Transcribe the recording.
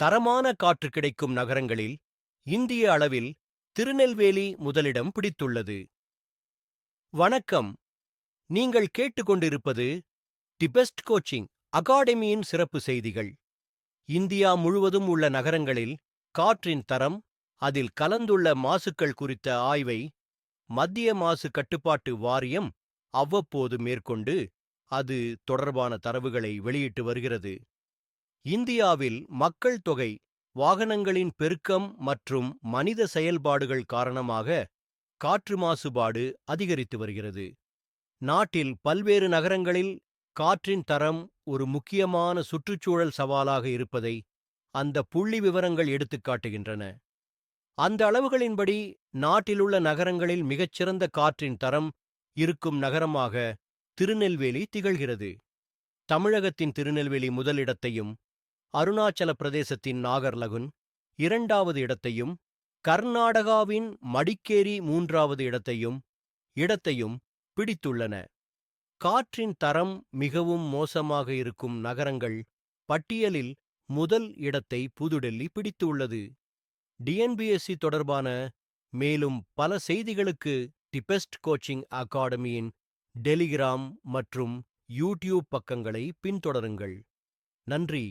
தரமான காற்று கிடைக்கும் நகரங்களில் இந்திய அளவில் திருநெல்வேலி முதலிடம் பிடித்துள்ளது. வணக்கம். நீங்கள் கேட்டுக்கொண்டிருப்பது தி பெஸ்ட் கோச்சிங் அகாடமியின் சிறப்பு செய்திகள். இந்தியா முழுவதும் உள்ள நகரங்களில் காற்றின் தரம் அதில் கலந்துள்ள மாசுக்கள் குறித்த ஆய்வை மத்திய மாசு கட்டுப்பாட்டு வாரியம் அவ்வப்போது மேற்கொண்டு அது தொடர்பான தரவுகளை வெளியிட்டு வருகிறது. இந்தியாவில் மக்கள் தொகை வாகனங்களின் பெருக்கம் மற்றும் மனித செயல்பாடுகள் காரணமாக காற்று மாசுபாடு அதிகரித்து வருகிறது. நாட்டில் பல்வேறு நகரங்களில் காற்றின் தரம் ஒரு முக்கியமான சுற்றுச்சூழல் சவாலாக இருப்பதை அந்த புள்ளி விவரங்கள் எடுத்துக்காட்டுகின்றன அந்த அளவுகளின்படி நாட்டிலுள்ள நகரங்களில் மிகச்சிறந்த காற்றின் தரம் இருக்கும் நகரமாக திருநெல்வேலி திகழ்கிறது. தமிழகத்தின் திருநெல்வேலி முதலிடத்தையும் அருணாச்சல பிரதேசத்தின் நாகர்லகுன் இரண்டாவது இடத்தையும் கர்நாடகாவின் மடிக்கேரி மூன்றாவது இடத்தையும் இடத்தையும் பிடித்துள்ளன. காற்றின் தரம் மிகவும் மோசமாக இருக்கும் நகரங்கள் பட்டியலில் முதல் இடத்தை புதுடெல்லி பிடித்துள்ளது. டிஎன்பிஎஸ்சி தொடர்பான மேலும் பல செய்திகளுக்கு தி பெஸ்ட் கோச்சிங் அகாடமியின் டெலிகிராம் மற்றும் யூடியூப் பக்கங்களை பின்தொடருங்கள். நன்றி.